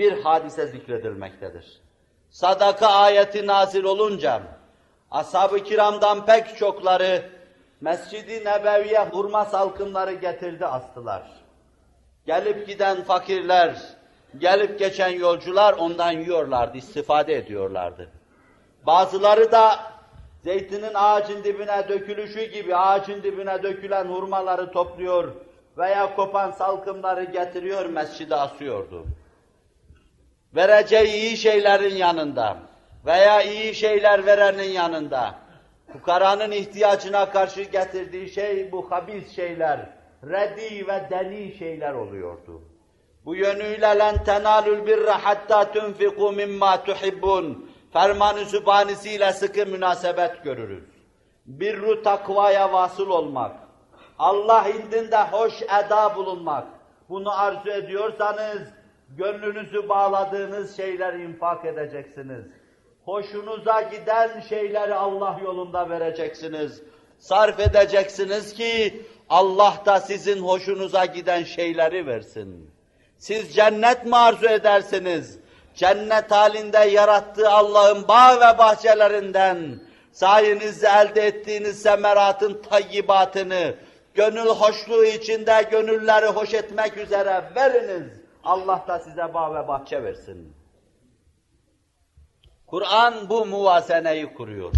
bir hadise zikredilmektedir. Sadaka ayeti nazil olunca, ashab-ı kiramdan pek çokları Mescid-i Nebevi'ye hurma salkımları getirdi astılar. Gelip giden fakirler, gelip geçen yolcular ondan yiyorlardı, istifade ediyorlardı. Bazıları da zeytinin ağacın dibine dökülüşü gibi ağacın dibine dökülen hurmaları topluyor veya kopan salkımları getiriyor, mescide asıyordu. Vereceği iyi şeylerin yanında veya iyi şeyler verenin yanında, fukaranın ihtiyacına karşı getirdiği şey bu habis şeyler, reddi ve deni şeyler oluyordu. Bu yönüyle len tenalul birra hatta tunfiku mimma tuhibbun fermanı sübhanesiyle sıkı münasebet görürüz. Birru takvaya vasıl olmak, Allah indinde hoş eda bulunmak, bunu arzu ediyorsanız gönlünüzü bağladığınız şeyleri infak edeceksiniz. Hoşunuza giden şeyleri Allah yolunda vereceksiniz. Sarf edeceksiniz ki Allah da sizin hoşunuza giden şeyleri versin. Siz cennet mi arzu edersiniz? Cennet halinde yarattığı Allah'ın bağ ve bahçelerinden sayenizde elde ettiğiniz semeratın tayyibatını gönül hoşluğu içinde gönülleri hoş etmek üzere veriniz. Allah da size bağ ve bahçe versin. Kur'an bu muvazeneyi kuruyor.